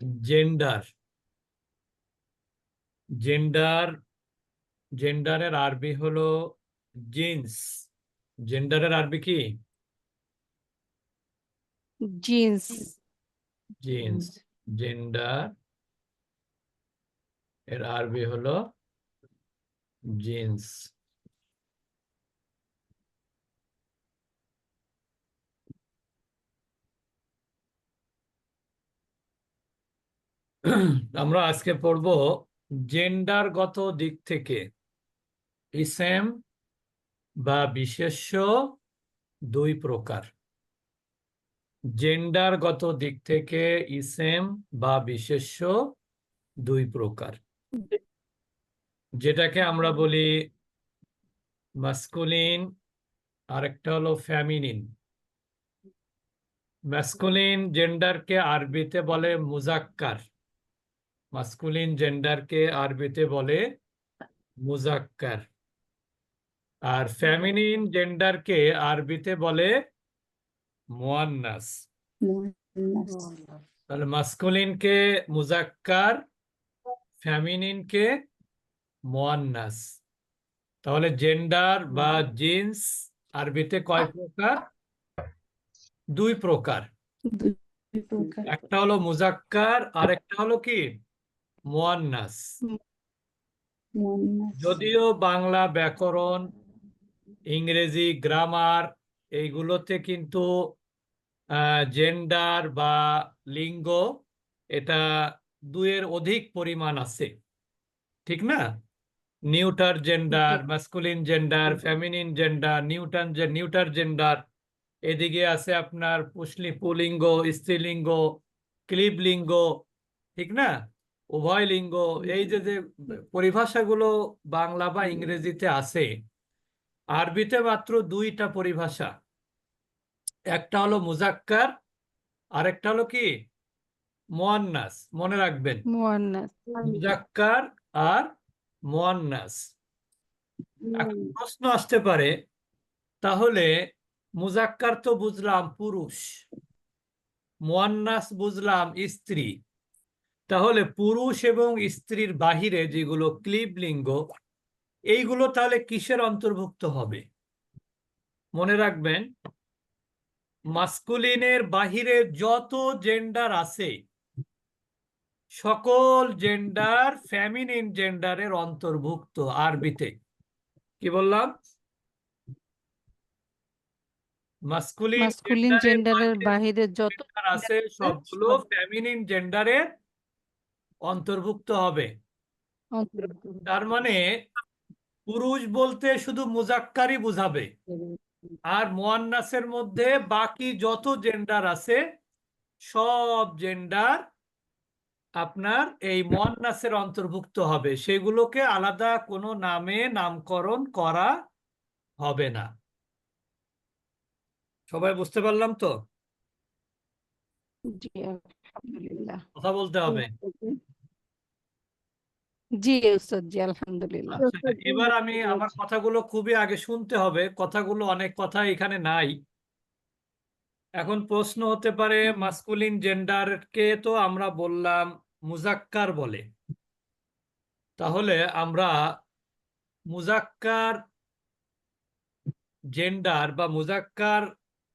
Gender gender জেন্ডারের আরবি হলো jeans জেন্ডারের আরবি কি? জিন্স জিন্স জেন্ডার এর আরবি হলো জিন্স আমরা আজকে পড়ব জেন্ডারগত দিক থেকে। ইসেম বা বিশেষ্য দুই প্রকার। জেন্ডারগত দিক থেকে ইসেম বা বিশেষ্য দুই প্রকার। যেটাকে আমরা বলি মাস্কুলিন আরেকটা হলো ফ্যামিনিন ম্যাসকুলিন জেন্ডারকে আরবিতে বলে মুজাক্কার। মাস্কুলিন জেন্ডারকে আরবিতে বলে মুজাক্কার। আর ফ্যামিনিন জেন্ডারকে আরবিতে বলে মুয়ান্নাস। তাহলে মাস্কুলিনকে মুজাক্কার ফ্যামিনিনকে মুয়ান্নাস। তাহলে জেন্ডার বা জিন্স আরবিতে কয় প্রকার? দুই প্রকার। একটা হলো মুজাক্কার আর একটা হলো কি? মুয়ান্নাস। যদিও বাংলা ব্যাকরণ ইংরেজি গ্রামার এইগুলোতে কিন্তু জেন্ডার বা লিঙ্গ এটা দুইয়ের অধিক পরিমাণ আছে। ঠিক না? Neuter gender masculine gender feminine gender neuter neuter gender এদিকে আছে আপনার পুষ্লি পুলিঙ্গ স্ত্রীলিঙ্গ ক্লিবলিঙ্গ ঠিক না? উভয় লিঙ্গ এই যে যে পরিভাষাগুলো বাংলা বা ইংরেজিতে আছে আরবিতে মাত্র দুইটা পরিভাষা। একটা হলো মুজাক্কার আরেকটা হলো কি? মোয়ান্নাস মনে রাখবেন। মুজাক্কার আর মোয়ান্নাস। প্রশ্ন আসতে পারে তাহলে মুজাক্কার তো বুঝলাম পুরুষ মোয়ান্নাস বুঝলাম স্ত্রী। তাহলে পুরুষ এবং স্ত্রীর বাহিরে যেগুলো ক্লিব লিঙ্গ এইগুলো তাহলে কিসের অন্তর্ভুক্ত হবে? মনে রাখবেন মাস্কুলিনের বাহিরে যত জেন্ডার আছে সকল জেন্ডার ফ্যামিনিন জেন্ডারের অন্তর্ভুক্ত আরবিতে। কি বললাম? মাস্কুলিন জেন্ডারের বাহিরে যত আছে সবগুলো ফ্যামিনিন জেন্ডারের অন্তর্ভুক্ত হবে। তার মানে পুরুষ বলতে শুধু মুজাক্কারই বুঝাবে। আর মোয়ান্নাসের মধ্যে বাকি যত জেন্ডার আছে সব জেন্ডার আপনার এই মোয়ান্নাসের অন্তর্ভুক্ত হবে। সেগুলোকে আলাদা কোনো নামে নামকরণ করা হবে না। সবাই বুঝতে পারলাম তো? কথা বলতে হবে। জি উস্তাদ জি আলহামদুলিল্লাহ। আচ্ছা এবার আমি আমার কথাগুলো খুবই আগে শুনতে হবে কথাগুলো অনেক কথা এখানে নাই। এখন প্রশ্ন হতে পারে মাস্কুলিন জেন্ডারকে তো আমরা বললাম মুজাক্কার বলে। তাহলে আমরা মুজাক্কার জেন্ডার বা মুজাক্কার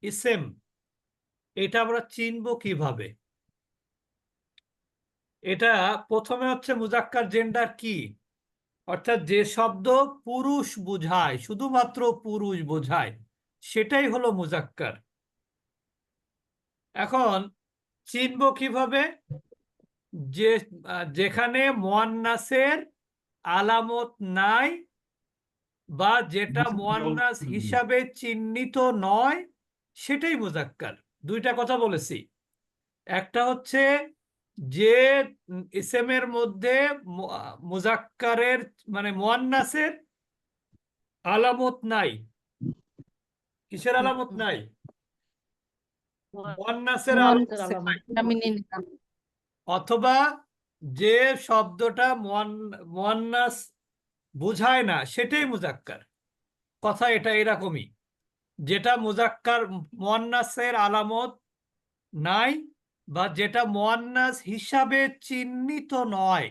ইসেম এটা আমরা চিনব কীভাবে? এটা প্রথমে হচ্ছে মুজাক্কার জেন্ডার কি? অর্থাৎ যে শব্দ পুরুষ বোঝায় শুধুমাত্র পুরুষ বোঝায় সেটাই হলো মুজাক্কার। এখন চিনব কীভাবে? যে যেখানে মোয়ান্নাসের আলামত নাই বা যেটা মোয়ান্নাস হিসাবে চিহ্নিত নয় সেটাই মুজাক্কার। দুইটা কথা বলেছি। একটা হচ্ছে যে ইসেমের মধ্যে মুজাক্কারের মানে মোয়ান্নাসের আলামত নাই। কিসের আলামত নাই? মোয়ান্নাসের অথবা যে শব্দটা মোয়ান- মোয়ান্নাস বোঝায় না সেটাই মুজাক্কার। কথা এটা এরকমই। যেটা মুজাক্কার মোয়ান্নাসের আলামত নাই বা যেটা মোয়ান্নাস হিসাবে চিহ্নিত নয়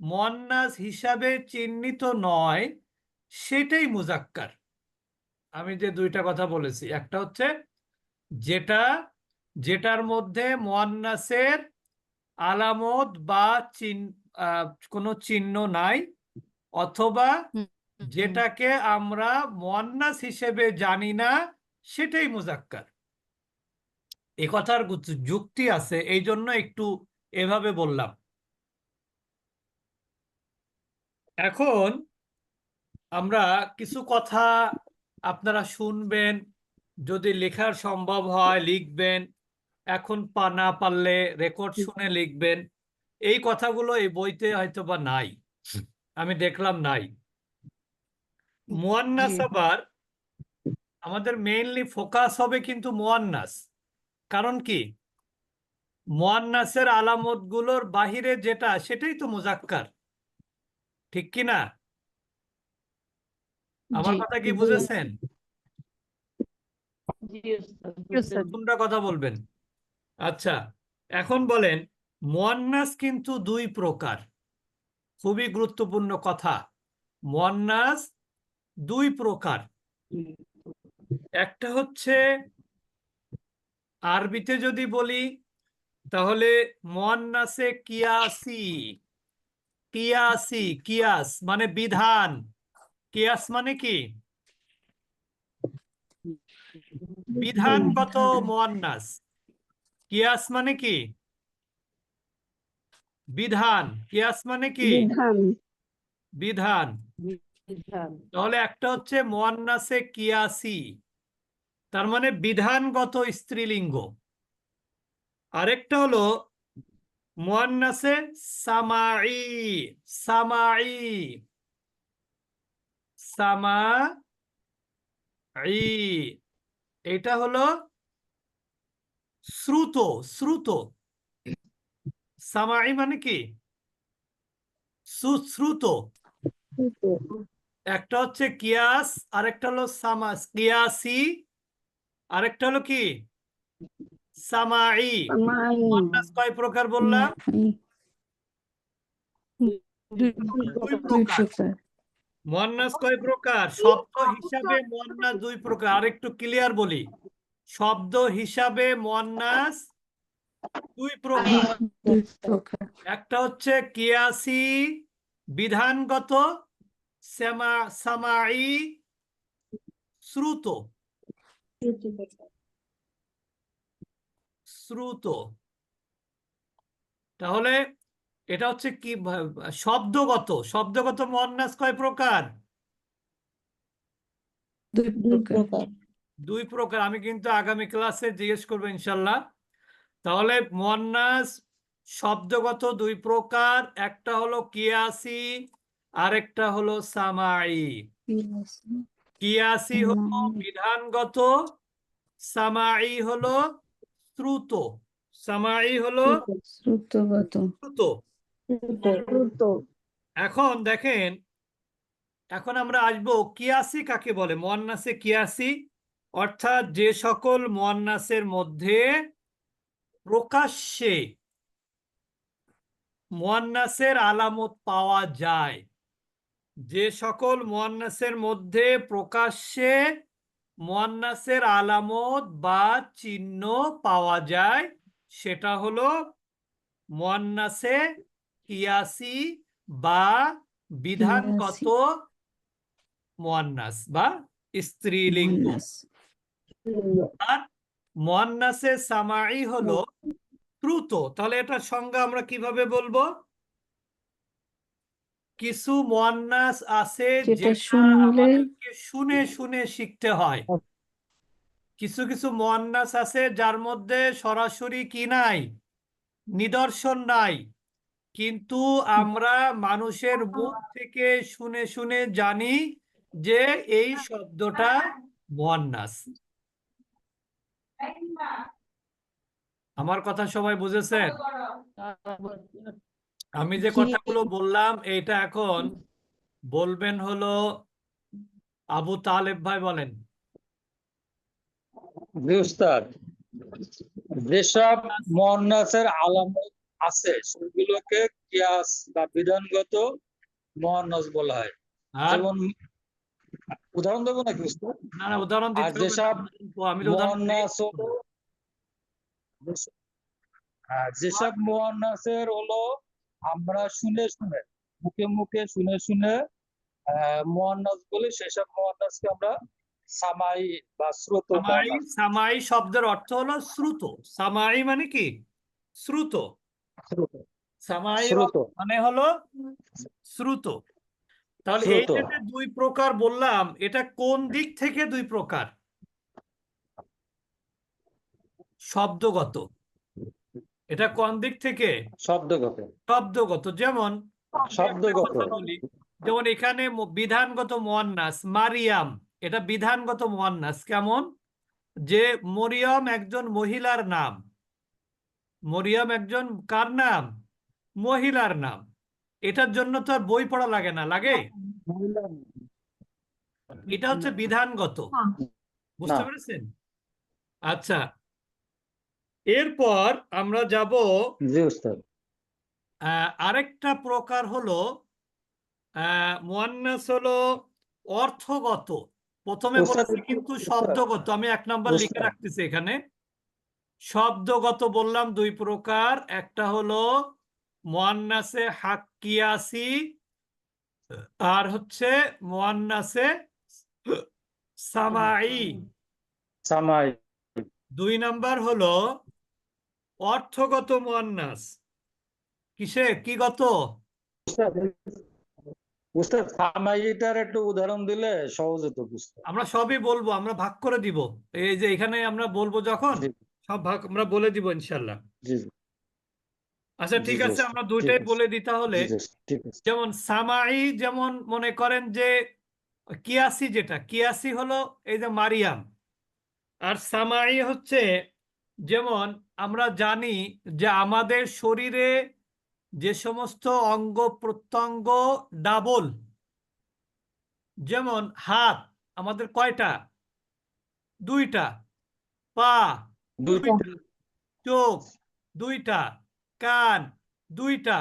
মোয়ান্নাস হিসাবে চিহ্নিত নয় সেটাই মুজাক্কার। আমি যে দুইটা কথা বলেছি একটা হচ্ছে যেটা যেটার মধ্যে মোয়ান্নাসের আলামত বা কোনো চিহ্ন নাই অথবা যেটাকে আমরা মোয়ান্নাস হিসেবে জানি না সেটাই মুজাক্কার। এ কথার যুক্তি আছে এই জন্য একটু এভাবে বললাম। এখন আমরা কিছু কথা আপনারা শুনবেন যদি লেখার সম্ভব হয় লিখবেন এখন পা না পারলে রেকর্ড শুনে লিখবেন। এই কথাগুলো এই বইতে হয়তো বা নাই আমি দেখলাম নাই। মুয়ান্নাস আবার আমাদের মেইনলি ফোকাস হবে কিন্তু মুয়ান্নাস। কারণ কি? মুয়ান্নাসের আলামতগুলোর বাহিরে যেটা সেটাই তো মুজাক্কার। ঠিক কি না? আমার কথা কি বুঝেছেন? কোনটা কথা বলবেন? আচ্ছা এখন বলেন মুয়ান্নাস কিন্তু দুই প্রকার। খুবই গুরুত্বপূর্ণ কথা। মুয়ান্নাস দুই প্রকার। একটা হচ্ছে আরবিতে যদি বলি তাহলে মুয়ান্নাসে কিয়াসি কিয়াসি কিয়াস মানে বিধান। কিয়াস মানে কি? বিধানগত মুয়ান্নাস? কিয়াস মানে কি? বিধান। কিয়াস মানে কি? বিধান। তাহলে একটা হচ্ছে মুয়ান্নাসে কিয়াসি। তার মানে বিধানগত স্ত্রীলিঙ্গ। আরেকটা হলো মুয়ান্নাসে সামাই সামাই সামাই এটা হলো শ্রুত শ্রুত। সামাই মানে কি? সুশ্রুত একটা হচ্ছে কিয়াস আরেকটা হলো সামাস কিয়াসি আরেকটা হলো কি? সামাই কয় প্রকার বললাম? কয় প্রকার? শব্দ হিসাবে মুয়ান্নাস দুই প্রকার। আরেকটু ক্লিয়ার বলি। শব্দ হিসাবে মুয়ান্নাস দুই প্রকার। একটা হচ্ছে কিয়াসি বিধানগত শ্রুত। শ্রুত। তাহলে এটা হচ্ছে কি শব্দগত। শব্দগত মুয়ান্নাস কয় প্রকার? দুই প্রকার। আমি কিন্তু আগামী ক্লাসে জিজ্ঞেস করব ইনশাল্লাহ। তাহলে মুয়ান্নাস শব্দগত দুই প্রকার একটা হলো কিয়াসি আরেকটা হলো সামাই কিয়াসি হলো সামাই। বিধানগত সামাই হলো শ্রুত সামাই হলো শ্রুতগত। শ্রুত। এখন দেখেন এখন আমরা আসব কিয়াসি কাকে বলে? মুয়ান্নাসে কিয়াসি অর্থাৎ যে সকল মুয়ান্নাসের মধ্যে প্রকাশ্যে মুয়ান্নাসের আলামত পাওয়া যায়। যে সকল মুয়ান্নাসের মধ্যে প্রকাশ্যে মুয়ান্নাসের আলামত বা চিহ্ন পাওয়া যায় সেটা হলো মুয়ান্নাসে কিয়াসি বা বিধানগত মুয়ান্নাস বা স্ত্রীলিঙ্গ। আর মুয়ান্নাসে সামাই হলো শ্রুত তাহলে এটার সংজ্ঞা আমরা কীভাবে বলব? কিছু মুয়ান্নাস আছে যেটা শুনলে- আমাদেরকে শুনে শুনে শিখতে হয়। কিছু কিছু মুয়ান্নাস আছে যার মধ্যে সরাসরি কি নাই? নিদর্শন নাই। কিন্তু আমরা মানুষের মুখ থেকে শুনে শুনে জানি যে এই শব্দটা মুয়ান্নাস। আমার কথা সবাই বুঝেছেন? আমি যে কথাগুলো বললাম এটা এখন বলবেন হলো আবু তালেব ভাই বলেন। যেসব মহান্নাসের আলামত আছে সেগুলোকে কিয়াস বা বিধানগত মহান্নাস বলা হয়। আর? যেমন উদাহরণ দেবো নাকি উস্তাদ? না না উদাহরণ আর যেসব আমি। মহান্নাস যেসব- মহান্নাসের হলো আমরা শুনে শুনে মুখে মুখে শুনে শুনে আহ মহান্নাস বলি সেসব মহান্নাসকে আমরা সামাই বা শ্রুত সামাই শব্দের অর্থ হলো শ্রুত। সামাই মানে কি? শ্রুত। শ্রুত। সামাই মানে হলো শ্রুত। তাহলে এই যে দুই প্রকার বললাম এটা কোন দিক থেকে দুই প্রকার? শব্দগত। এটা কোন দিক থেকে? শব্দগত। শব্দগত যেমন শব্দগত। যেমন এখানে বিধানগত মোয়ান্নাস মারিয়াম এটা বিধানগত মোয়ান্নাস কেমন? যে মরিয়ম একজন মহিলার নাম। মরিয়ম একজন কার নাম? মহিলার নাম। এটার জন্য তো আর বই পড়া লাগে না লাগে? এটা হচ্ছে বিধানগত। বুঝতে পেরেছেন? আচ্ছা এরপর আমরা যাব আরেকটা প্রকার হলো মুয়ান্নাস হলো অর্থগত। প্রথমে বলেছি কিন্তু শব্দগত। আমি এক নাম্বার লিখে রাখতেছি এখানে। শব্দগত বললাম দুই প্রকার। একটা হলো মোয়ান্নাসে হাক্কিয়াসি আর হচ্ছে মোয়ান্নাসে সামাই সামাই দুই নাম্বার হলো অর্থগত মুয়ান্নাস। কিসে কি গত? একটু উদাহরণ দিলে সহজ হতো বুঝতে। আমরা সবই বলব আমরা ভাগ করে দিব। এই যে এখানে আমরা বলব যখন সব ভাগ আমরা বলে দিব ইনশাল্লাহ আচ্ছা ঠিক আছে আমরা দুইটাই বলে দিই তাহলে। যেমন সামাই যেমন মনে করেন যে কিয়াসি যেটা কিয়াসি হলো এই যে মারিয়াম। আর সামাই হচ্ছে যেমন আমরা জানি যে আমাদের শরীরে যে সমস্ত অঙ্গ প্রত্যঙ্গ ডাবল যেমন হাত আমাদের কয়টা? দুইটা। পা দুইটা। চোখ দুইটা। কান দুইটা।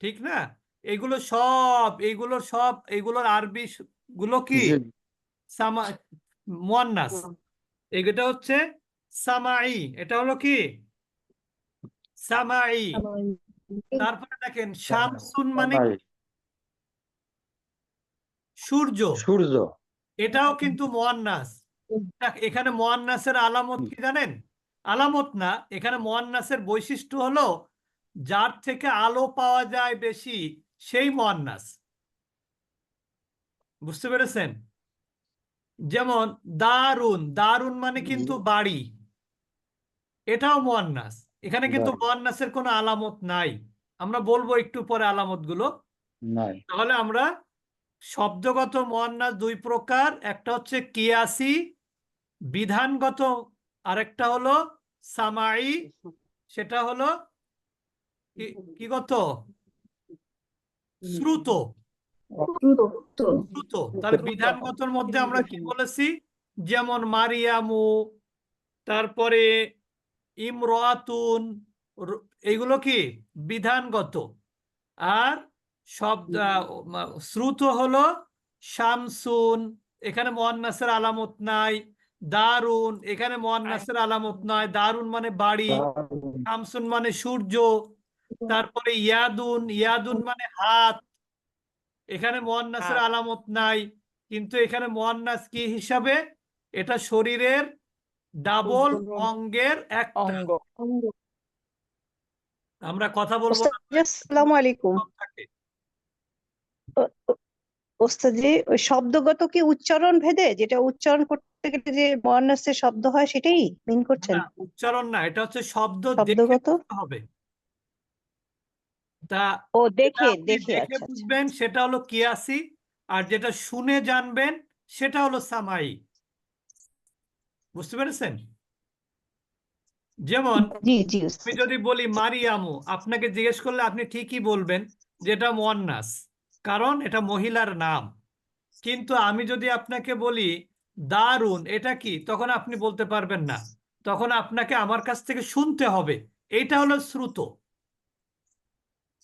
ঠিক না? এগুলো সব এগুলো সব এগুলোর আরবি গুলো কি? সামা মুয়ান্নাস। এটা হচ্ছে সামাই এটা হলো কি? সামাই। তারপরে দেখেন শামসুন মানে সূর্য। সূর্য। এটাও কিন্তু মোয়ান্নাস। এখানে মোয়ান্নাসের আলামত কি জানেন? আলামত না এখানে মোয়ান্নাসের বৈশিষ্ট্য হলো যার থেকে আলো পাওয়া যায় বেশি সেই মোয়ান্নাস। বুঝতে পেরেছেন? যেমন দারুণ দারুণ মানে কিন্তু বাড়ি। এটাও মোয়ান্নাস। এখানে কিন্তু। মোয়ান্নাসের কোনো আলামত নাই। আমরা বলব একটু পরে আলামতগুলো তাহলে আমরা শব্দগত মোয়ান্নাস দুই প্রকার একটা হচ্ছে কিয়াসি বিধানগত আরেকটা হলো সামাই সেটা হলো কি- কি গত শ্রুত। শ্রুত। শ্রুত। তাহলে বিধানগতর মধ্যে আমরা কি বলেছি? যেমন মারিয়ামু তারপরে ইমরাতুন এগুলো কি? বিধানগত। আর শব্দ শ্রুত হলো শামসুন এখানে মোয়ান্নাসের আলামত নাই। দারুণ এখানে মোয়ান্নাসের আলামত নাই দারুণ মানে বাড়ি শামসুন মানে সূর্য তারপরে ইয়াদুন ইয়াদুন মানে হাত। এখানে মোয়ান্নাসের আলামত নাই কিন্তু এখানে মোয়ান্নাস কি হিসাবে? এটা শরীরের ডাবল অঙ্গের একটা। অঙ্গ। আমরা কথা বলব আসসালামু আলাইকুম। ওস্তাদজি ওই শব্দগত কি উচ্চারণ ভেদে যেটা উচ্চারণ করতে গেলে যে বর্ণাসের শব্দ হয় সেটাই মিন করছেন? না উচ্চারণ না এটা হচ্ছে শব্দ শব্দগত? হবে। তা ও দেখে দেখে দেখে আচ্ছা আচ্ছা। বুঝবেন সেটা হলো কিয়াসি আর যেটা শুনে জানবেন সেটা হলো সামাই। বুঝতে পেরেছেন? যেমন আমি যদি বলি মারিয়ামু আপনাকে জিজ্ঞেস করলে আপনি ঠিকই বলবেন যে এটা মোয়ান্নাস কারণ এটা মহিলার নাম। কিন্তু আমি যদি আপনাকে বলি দারুণ এটা কি? তখন আপনি বলতে পারবেন না। তখন আপনাকে আমার কাছ থেকে শুনতে হবে। এটা হলো শ্রুত।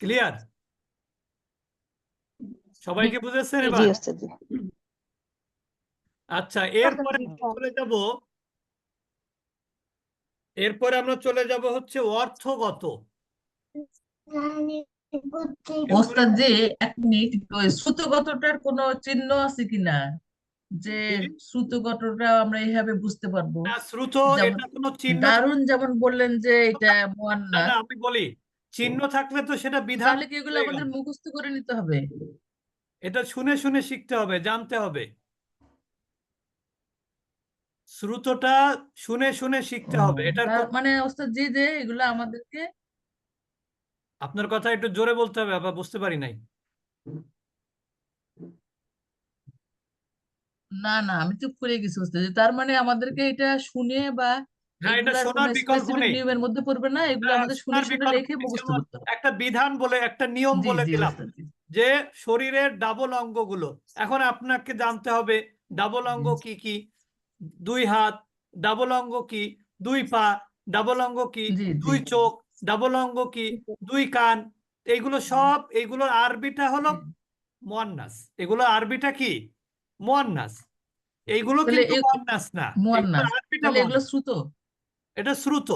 ক্লিয়ার? সবাইকে বুঝেছেন এবার? আচ্ছা এরপরে আমরা চলে যাব এরপরে আমরা চলে যাব হচ্ছে অর্থগত। ওস্তাদ জি এক মিনিট শ্রুতগতটার কোনো চিহ্ন আছে কিনা? যে শ্রুতগতটা আমরা এইভাবে বুঝতে পারব। শ্রুত এটা কোনো চিহ্ন দারুণ যেমন বললেন যে এটা আমি বলি চিহ্ন থাকলে তো সেটা বিধান তাহলে কি এগুলো আমাদের। মুখস্থ করে নিতে হবে? এটা শুনে শুনে শিখতে হবে জানতে হবে। শ্রুতটা শুনে শুনে শিখতে হবে কোনো- মানে ওস্তাদ জি যে এগুলো আমাদেরকে আপনার কথা একটু জোরে বলতে হবে আবার বুঝতে পারি নাই। না না আমি চুপ করে গেছি ওস্তাদ জি। তার মানে আমাদেরকে এটা শুনে বা হ্যাঁ এটা শোনার বিকল্প নেই। নিয়মের মধ্যে পড়বে না এগুলো আমাদের শুনে শুনে রেখে মুখস্থ করতে হবে। একটা বিধান বলে একটা নিয়ম বলে দিলাম যে শরীরের ডাবল অঙ্গগুলো এখন আপনাকে জানতে হবে ডাবল অঙ্গ কি কি? দুই হাত ডাবল অঙ্গ কি? দুই পা ডাবল অঙ্গ কি। দুই চোখ ডাবল অঙ্গ কি? দুই কান। এইগুলো সব এইগুলোর আরবিটা হলো। মুয়ান্নাস। এগুলো আরবিটা কি? মুয়ান্নাস। এইগুলো কিন্তু মুয়ান্নাস না। আরবিটা এগুলো শ্রুত। এটা শ্রুত।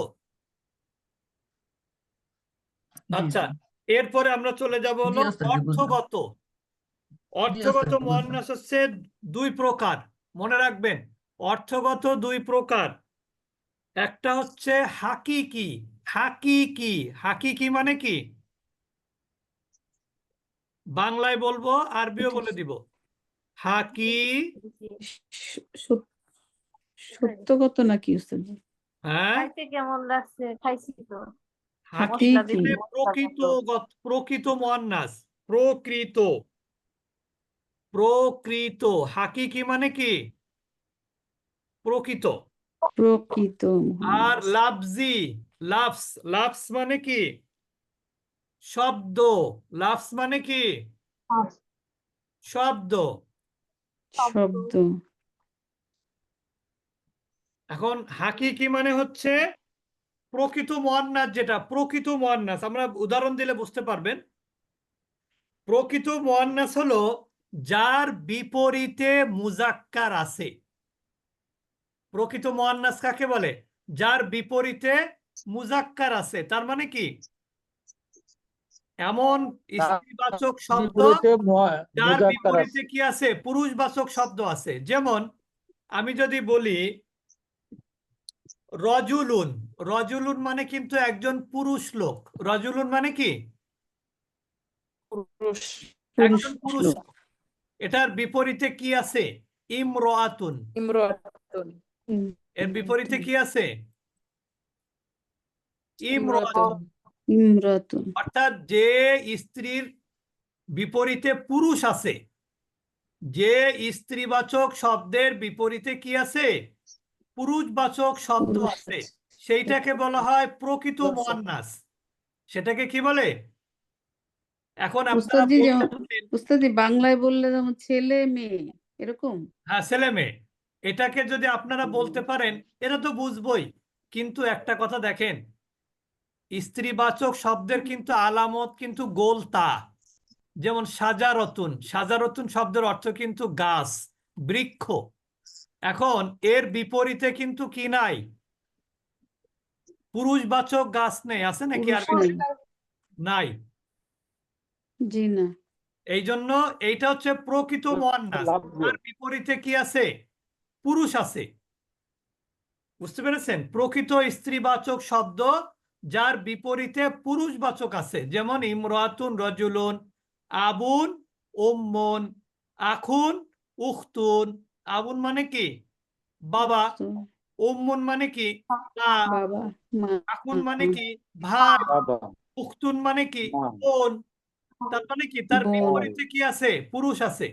আচ্ছা এরপরে আমরা চলে যাব হলো। অর্থগত। অর্থগত। মুয়ান্নাস হচ্ছে দুই প্রকার। মনে রাখবেন অর্থগত দুই প্রকার। একটা হচ্ছে হাকিকি হাকিকি হাকিকি মানে কি? বাংলায় বলব আরবিও বলে দিব। হাকি সত্যগত নাকি হ্যাঁ। কেমন লাগছে? খাইছি তো। হাকি মানে প্রকৃত প্রকৃত মুয়ান্নাস। প্রকৃত। প্রকৃত। হাকিকি মানে কি? প্রকৃত। প্রকৃত আর। লাফজি লাফস লাফস মানে কি? শব্দ। লাফস মানে কি? শব্দ। শব্দ। এখন হাকিকি মানে হচ্ছে প্রকৃত মুয়ান্নাস যেটা প্রকৃত মুয়ান্নাস। আমরা উদাহরণ দিলে বুঝতে পারবেন। প্রকৃত মুয়ান্নাস হলো যার বিপরীতে মুজাক্কার আছে। প্রকৃত মুয়ান্নাস কাকে বলে? যার বিপরীতে মুজাক্কার আছে। তার মানে কি? এমন স্ত্রীবাচক শব্দ যার বিপরীতে কি আছে? পুরুষবাচক শব্দ আছে। যেমন আমি যদি বলি রজুলুন। রজুলুন মানে কিন্তু একজন পুরুষ লোক। রজুলুন মানে কি? পুরুষ। একজন পুরুষ। এটার বিপরীতে কি আছে? ইমরাতুন। ইমরাতুন। এর বিপরীতে কি আছে? অর্থাৎ যে স্ত্রীর বিপরীতে পুরুষ আছে যে স্ত্রীবাচক শব্দের বিপরীতে কি আছে? পুরুষবাচক শব্দ আছে। সেইটাকে বলা হয় প্রকৃত আছে। মুয়ান্নাস সেটাকে কি বলে? এখন আপনারা বাংলায় বললে যেমন ছেলে মেয়ে এরকম? হ্যাঁ ছেলে মেয়ে। এটাকে যদি আপনারা বলতে পারেন এটা তো বুঝবই। কিন্তু একটা কথা দেখেন স্ত্রীবাচক শব্দের কিন্তু আলামত কিন্তু গোল তা। যেমন সাজারতুন সাজারতুন শব্দের অর্থ কিন্তু গাছ বৃক্ষ। এখন এর বিপরীতে কিন্তু কি নাই? পুরুষবাচক গাছ নেই আছে নাকি আর নাই। জি না। এই জন্য এইটা হচ্ছে প্রকৃত মুয়ান্নাস। তার বিপরীতে কি আছে? পুরুষ আছে। বুঝতে পেরেছেন? প্রকৃত স্ত্রীবাচক শব্দ যার বিপরীতে পুরুষবাচক আছে। যেমন ইমরাতুন রজুলুন আবুন উম্মুন আখুন উখতুন। আবুন মানে কি? বাবা। তো উম্মুন মানে কি? আখুন মানে কি? ভাই। উখতুন মানে কি? বোন। তার মানে কি? তার বিপরীতে কি আছে? পুরুষ আছে।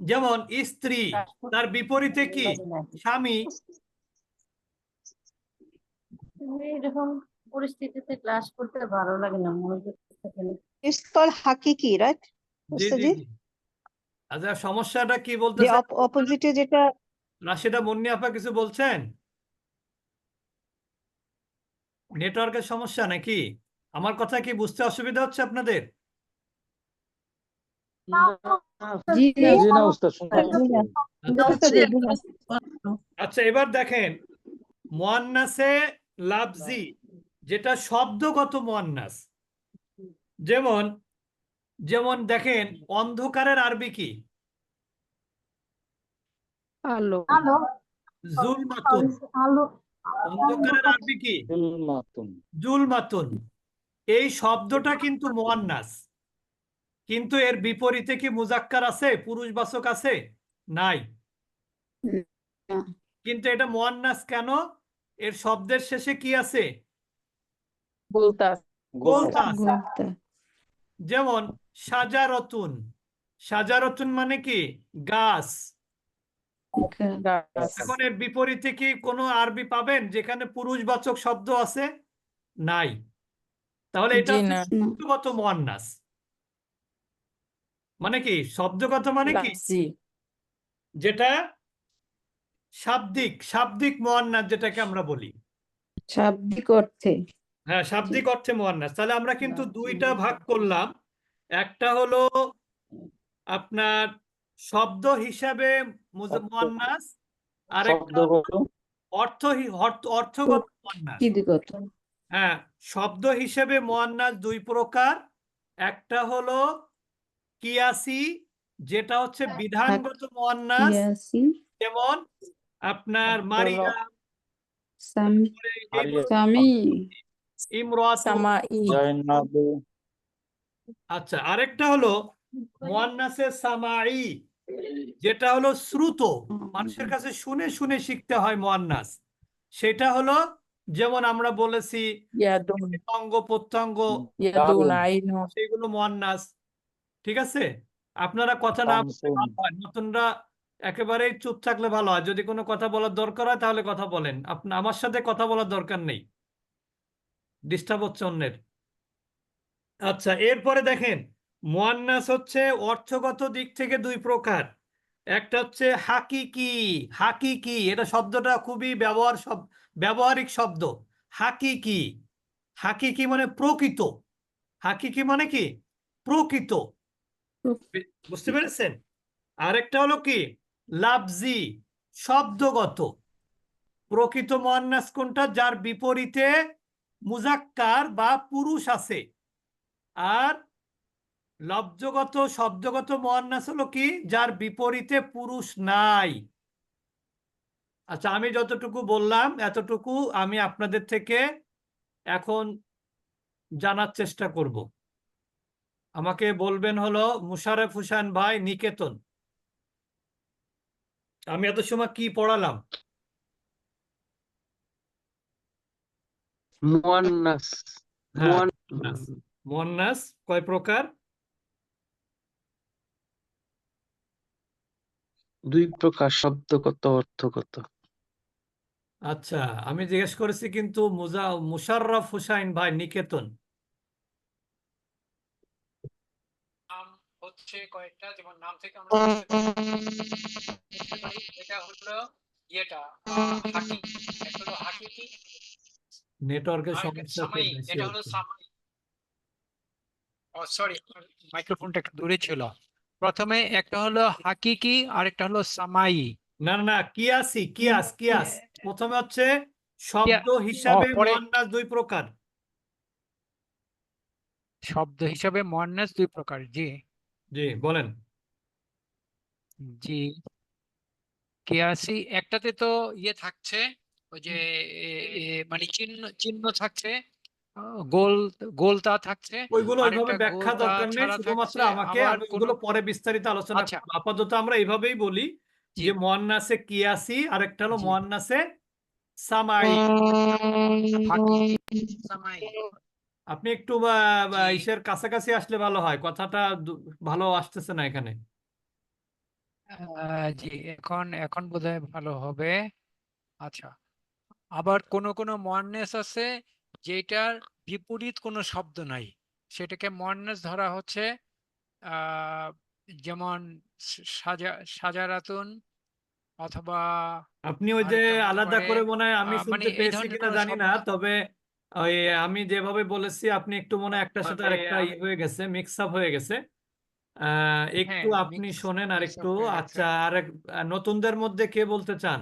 যেমন স্ত্রী তার বিপরীতে কি? স্বামী। এরকম পরিস্থিতিতে ক্লাস করতে ভালো লাগে না মনোযোগ না। হাকিকি রাইট আচ্ছা সমস্যাটা কি যে বলতেছে অপোজিটে যেটা রাশিদা মুন্নি আপা কিছু বলছেন? নেটওয়ার্কের সমস্যা নাকি? আমার কথা কি বুঝতে অসুবিধা হচ্ছে আপনাদের জি না জি না উস্তাদ শুনতে জি না আচ্ছা। আচ্ছা এবার দেখেন মুয়ান্নাসে লাফজি যেটা শব্দগত মুয়ান্নাস। যেমন যেমন দেখেন অন্ধকারের আরবি কি? আলো। আলো। জুলমাতুন। অন্ধকারের আরবি কি? জুলমাতুন। এই শব্দটা কিন্তু মুয়ান্নাস। কিন্তু এর বিপরীতে কি মুজাক্কার আছে? পুরুষ পুরুষবাচক আছে? নাই। কিন্তু এটা মুয়ান্নাস কেন? এর শব্দের শেষে কি আছে? যেমন সাজারতুন। সাজারতুন মানে কি? গাছ। এখন এর বিপরীতে কি কোনো আরবি পাবেন? যেখানে পুরুষবাচক শব্দ আছে? নাই। তাহলে এটা মুয়ান্নাস। মানে কি? শব্দগত মানে কি? যেটা শাব্দিক শাব্দিক মুয়ান্নাস যেটাকে আমরা বলি। শাব্দিক অর্থে। হ্যাঁ শাব্দিক অর্থে মুয়ান্নাস। তাহলে আমরা কিন্তু দুইটা ভাগ করলাম। একটা হলো আপনার শব্দ হিসাবে মুজ- আর মুয়ান্নাস অর্থ অর্থগত মুয়ান্নাস। হ্যাঁ শব্দ হিসেবে মুয়ান্নাস দুই প্রকার। একটা হলো কিয়াসি যেটা হচ্ছে বিধানগত মুয়ান্নাস যেমন আপনার হলো মারিয়া সামি আচ্ছা আরেকটা হলো মুয়ান্নাসে সামাই যেটা হলো শ্রুত। মানুষের কাছে শুনে শুনে শিখতে হয় মুয়ান্নাস সেটা হলো যেমন আমরা বলেছি অঙ্গ প্রত্যঙ্গ সেগুলো মুয়ান্নাস ঠিক আছে? আপনারা কথা না হয়। নতুনরা একেবারেই চুপ থাকলে ভালো হয়। যদি কোনো কথা বলার দরকার হয় তাহলে কথা বলেন। আমার সাথে কথা বলার দরকার নেই। ডিস্টার্ব হচ্ছে অন্যের। আচ্ছা এরপরে দেখেন। মুয়ান্নাস হচ্ছে অর্থগত দিক থেকে দুই প্রকার। একটা হচ্ছে হাকিকি হাকিকি এটা শব্দটা খুবই ব্যবহার সব ব্যবহারিক শব্দ। হাকিকি। হাকিকি মানে প্রকৃত। হাকিকি মানে কি? প্রকৃত। বুঝতে পেরেছেন? আরেকটা হলো কি? লাফজি, শব্দগত। প্রকৃত মুয়ান্নাস কোনটা? যার বিপরীতে মুজাক্কার বা পুরুষ আছে। আর লব্জগত, শব্দগত মুয়ান্নাস হলো কি? যার বিপরীতে পুরুষ নাই। আচ্ছা আমি যতটুকু বললাম, এতটুকু আমি আপনাদের থেকে এখন জানার চেষ্টা করব। আমাকে বলবেন হলো মুশারফ হুসাইন ভাই নিকেতন। আমি এত সময় কি পড়ালাম? মুয়ান্নাস। হ্যাঁ। মুয়ান্নাস। কয় প্রকার? দুই প্রকার শব্দগত অর্থগত। আচ্ছা আমি জিজ্ঞেস করেছি কিন্তু মুজা মুশাররফ হুসাইন ভাই নিকেতন নাম হচ্ছে কয়েকটা যেমন নাম থেকে আমরা এটা হলো ইয়েটা হাকি। একটা হলো হাকিকি নেটওয়ার্কের সমস্যা এটা হলো সামাই। ও সরি মাইক্রোফোনটা একটু দূরে ছিল। প্রথমে একটা হলো হাকিকি আর একটা হলো সামাই। না না কিয়াসি কিয়াস কিয়াস প্রথমে হচ্ছে শব্দ হিসাবে পরে- মুয়ান্নাস দুই প্রকার। শব্দ হিসাবে মুয়ান্নাস দুই প্রকার জি। জি বলেন জি কিয়াসি একটাতে তো ইয়ে থাকছে ওই যে এ, এ, মানে চিহ্ন চিহ্ন থাকছে আহ, গোল গোলতা থাকছে ওইগুলো আরেকটা ওইভাবে ব্যাখ্যা গোলতা দরকার নেই ছাড়া শুধুমাত্র থাকছে, আমাকে আবার কোনো- ওগুলো পরে বিস্তারিত আলোচনা আচ্ছা। করব আপাতত আমরা এইভাবেই বলি জি। যে মুয়ান্নাসে কিয়াসি আরেকটা হলো জি। মুয়ান্নাসে সামাই সামাই আপনি একটু ইসের কাছাকাছি আসলে ভালো হয়। কথাটা ভালো আসতেছে না এখানে। জি এখন এখন বোধহয় ভালো হবে। আচ্ছা আবার কোন কোন মর্নেস আছে যেটার বিপরীত কোনো শব্দ নাই? সেটাকে মর্নেস ধরা হচ্ছে আহ যেমন সাজা সাজারাতুন অথবা আপনি ওই যে আলাদা করে মনে হয় আমি মানে শুনতে এই পেয়েছি কিনা জানি না। তবে ওই আমি যেভাবে বলেছি আপনি একটু মনে হয় একটার সাথে আরেকটা ই হয়ে গেছে মিক্স আপ হয়ে গেছে। আহ একটু হ্যাঁ, আপনি শোনেন আর একটু আচ্ছা আর এক- নতুনদের মধ্যে কে বলতে চান?